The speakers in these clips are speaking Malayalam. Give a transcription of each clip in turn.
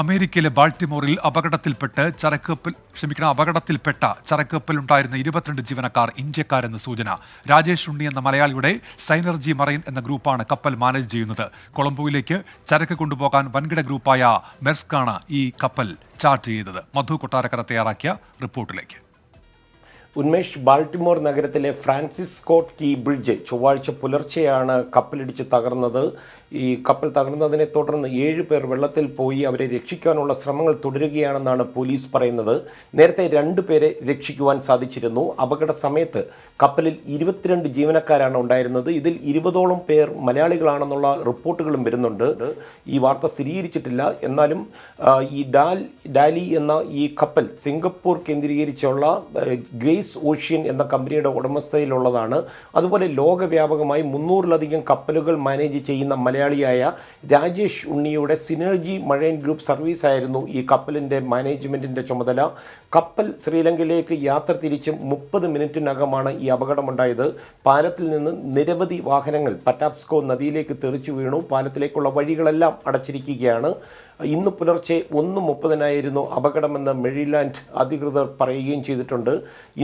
അമേരിക്കയിലെ ബാൾട്ടിമോറിൽ അപകടത്തിൽപ്പെട്ട് ചരക്കപ്പൽ ക്ഷമിക്കണം അപകടത്തിൽപ്പെട്ട ചരക്കപ്പലുണ്ടായിരുന്ന ഇരുപത്തിരണ്ട് ജീവനക്കാർ ഇന്ത്യക്കാരെന്ന് സൂചന. രാജേഷ് ഉണ്ണി എന്ന മലയാളിയുടെ സൈനർജി മറൈൻ എന്ന ഗ്രൂപ്പാണ് കപ്പൽ മാനേജ് ചെയ്യുന്നത്. കൊളംബോയിലേക്ക് ചരക്ക് കൊണ്ടുപോകാൻ വൻകിട ഗ്രൂപ്പായ മെർസ്കാണ് ഈ കപ്പൽ ചാർട്ട് ചെയ്തത്. മധു കൊട്ടാരക്കര തയ്യാറാക്കിയ റിപ്പോർട്ടിലേക്ക്. ഉന്മേഷ് ബാൾട്ടിമോർ നഗരത്തിലെ ഫ്രാൻസിസ് സ്കോട്ട് കീ ബ്രിഡ്ജ് ചൊവ്വാഴ്ച പുലർച്ചെയാണ് കപ്പലിടിച്ച് തകർന്നത്. ഈ കപ്പൽ തകർന്നതിനെ തുടർന്ന് ഏഴ് പേർ വെള്ളത്തിൽ പോയി അവരെ രക്ഷിക്കാനുള്ള ശ്രമങ്ങൾ തുടരുകയാണെന്നാണ് പോലീസ് പറയുന്നത്. നേരത്തെ രണ്ടു പേരെ രക്ഷിക്കുവാൻ സാധിച്ചിരുന്നു. അപകട സമയത്ത് കപ്പലിൽ ഇരുപത്തിരണ്ട് ജീവനക്കാരാണ് ഉണ്ടായിരുന്നത്. ഇതിൽ ഇരുപതോളം പേർ മലയാളികളാണെന്നുള്ള റിപ്പോർട്ടുകളും വരുന്നുണ്ട്. ഈ വാർത്ത സ്ഥിരീകരിച്ചിട്ടില്ല. എന്നാലും ഈ ഡാൽ ഡാലി എന്ന ഈ കപ്പൽ സിംഗപ്പൂർ കേന്ദ്രീകരിച്ചുള്ള ഏഹ്, ഗ്രേസ് ഓഷ്യൻ എന്ന കമ്പനിയുടെ ഉടമസ്ഥതയിലുള്ളതാണ്. അതുപോലെ ലോകവ്യാപകമായി മുന്നൂറിലധികം കപ്പലുകൾ മാനേജ് ചെയ്യുന്ന മലയാളിയായ രാജേഷ് ഉണ്ണിയുടെ സിനർജി മഴൈൻ ഗ്രൂപ്പ് സർവീസ് ആയിരുന്നു ഈ കപ്പലിന്റെ മാനേജ്മെന്റിന്റെ ചുമതല. കപ്പൽ ശ്രീലങ്കയിലേക്ക് യാത്ര തിരിച്ച് മുപ്പത് മിനിറ്റിനകമാണ് ഈ അപകടമുണ്ടായത്. പാലത്തിൽ നിന്ന് നിരവധി വാഹനങ്ങൾ പറ്റാപ്സ്കോ നദിയിലേക്ക് തെറിച്ചു വീണു. പാലത്തിലേക്കുള്ള വഴികളെല്ലാം അടച്ചിരിക്കുകയാണ്. ഇന്ന് പുലർച്ചെ ഒന്ന് മുപ്പതിനായിരുന്നു അപകടമെന്ന് മെരിലാൻഡ് അധികൃതർ പറയുകയും ചെയ്തിട്ടുണ്ട്.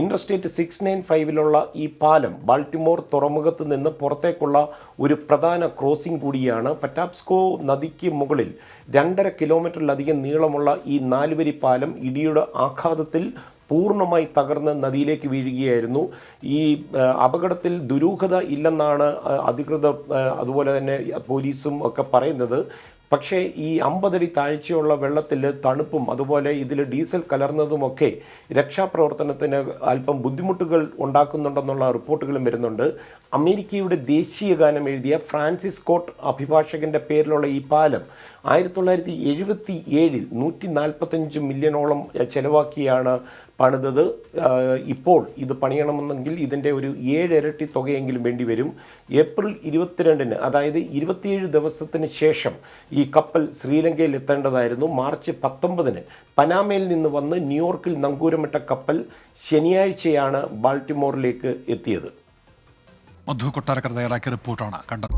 ഇൻഡർസ്റ്റേറ്റ് സിക്സ് നയൻ ഫൈവിലുള്ള ഈ പാലം ബാൾട്ടിമോർ തുറമുഖത്ത് നിന്ന് പുറത്തേക്കുള്ള ഒരു പ്രധാന ക്രോസിംഗ് കൂടിയാണ്. പറ്റാപ്സ്കോ നദിക്ക് മുകളിൽ രണ്ടര കിലോമീറ്ററിലധികം നീളമുള്ള ഈ നാലുവരി പാലം ഇടിയുടെ ആഘാതത്തിൽ പൂർണമായി തകർന്ന് നദിയിലേക്ക് വീഴുകയായിരുന്നു. ഈ അപകടത്തിൽ ദുരൂഹത ഇല്ലെന്നാണ് അധികൃതർ അതുപോലെ തന്നെ പോലീസും ഒക്കെ പറയുന്നത്. പക്ഷേ ഈ അമ്പതടി താഴ്ചയുള്ള വെള്ളത്തിൽ തണുപ്പും അതുപോലെ ഇതിൽ ഡീസൽ കലർന്നതുമൊക്കെ രക്ഷാപ്രവർത്തനത്തിന് അല്പം ബുദ്ധിമുട്ടുകൾ ഉണ്ടാക്കുന്നുണ്ടെന്നുള്ള റിപ്പോർട്ടുകളും വരുന്നുണ്ട്. അമേരിക്കയുടെ ദേശീയ ഗാനം എഴുതിയ ഫ്രാൻസിസ് കോട്ട് അഭിഭാഷകന്റെ പേരിലുള്ള ഈ പാലം ആയിരത്തി തൊള്ളായിരത്തി എഴുപത്തി ഏഴിൽ നൂറ്റി നാൽപ്പത്തഞ്ച് മില്യണോളം ചെലവാക്കിയാണ് പണിതത്. ഇപ്പോൾ ഇത് പണിയണമെന്നെങ്കിൽ ഇതിന്റെ ഒരു ഏഴിരട്ടി തുകയെങ്കിലും വേണ്ടി വരും. ഏപ്രിൽ ഇരുപത്തിരണ്ടിന് അതായത് ഇരുപത്തിയേഴ് ദിവസത്തിന് ശേഷം ഈ കപ്പൽ ശ്രീലങ്കയിൽ എത്തേണ്ടതായിരുന്നു. മാർച്ച് പത്തൊമ്പതിന് പനാമയിൽ നിന്ന് വന്ന് ന്യൂയോർക്കിൽ നങ്കൂരമിട്ട കപ്പൽ ശനിയാഴ്ചയാണ് ബാൾട്ടിമോറിലേക്ക് എത്തിയത്. മധു കൊട്ടാരക്കര തയ്യാറാക്കിയ റിപ്പോർട്ടാണ് കണ്ടത്.